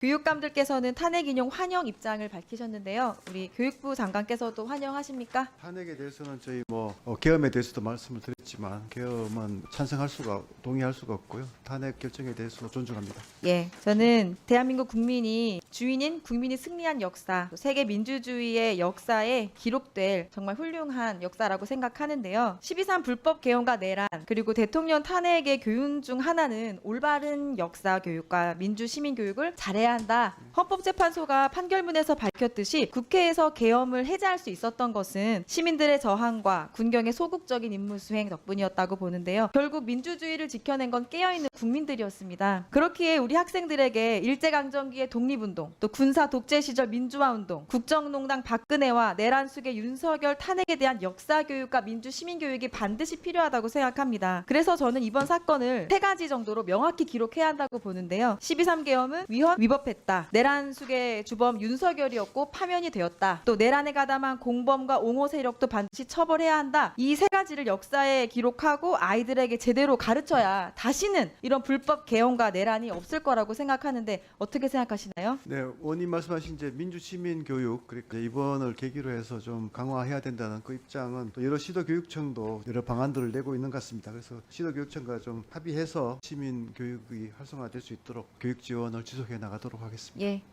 교육감들께서는 탄핵 인용 환영 입장을 밝히셨는데요. 우리 교육부 장관께서도 환영하십니까? 탄핵에 대해서는 저희 뭐 어, 계엄에 대해서도 말씀을 드렸 지만 계엄은 찬성할 수가 동의할 수가 없고요. 탄핵 결정에 대해서 존중합니다. 예, 저는 대한민국 국민이 주인인 국민이 승리한 역사, 또 세계 민주주의의 역사에 기록될 정말 훌륭한 역사라고 생각하는데요. 12.3 불법 개헌과 내란, 그리고 대통령 탄핵의 교훈 중 하나는 올바른 역사 교육과 민주 시민 교육을 잘해야 한다. 헌법재판소가 판결문에서 밝혔듯이 국회에서 계엄을 해제할 수 있었던 것은 시민들의 저항과 군경의 소극적인 임무 수행 덕 분이었다고 보는데요. 결국 민주주의를 지켜낸 건 깨어있는 국민들이었습니다. 그렇기에 우리 학생들에게 일제강점기의 독립운동, 또 군사 독재 시절 민주화운동, 국정농단 박근혜와 내란 숙의 윤석열 탄핵에 대한 역사교육과 민주 시민교육이 반드시 필요하다고 생각합니다. 그래서 저는 이번 사건을 세 가지 정도로 명확히 기록해야 한다고 보는데요. 12.3 계엄은 위헌 위법했다. 내란 숙의 주범 윤석열이었고 파면이 되었다. 또 내란에 가담한 공범과 옹호 세력도 반드시 처벌해야 한다. 이 세 가지를 역사 에 기록하고 아이들에게 제대로 가르쳐야 다시는 이런 불법 개헌과 내란이 없을 거라고 생각하는데 어떻게 생각하시나요? 네, 원님 말씀하신 이제 민주 시민 교육 그러니까 이번을 계기로 해서 좀 강화해야 된다는 그 입장은 또 여러 시도 교육청도 여러 방안들을 내고 있는 것 같습니다. 그래서 시도 교육청과 좀 합의해서 시민 교육이 활성화될 수 있도록 교육 지원을 지속해 나가도록 하겠습니다. 예,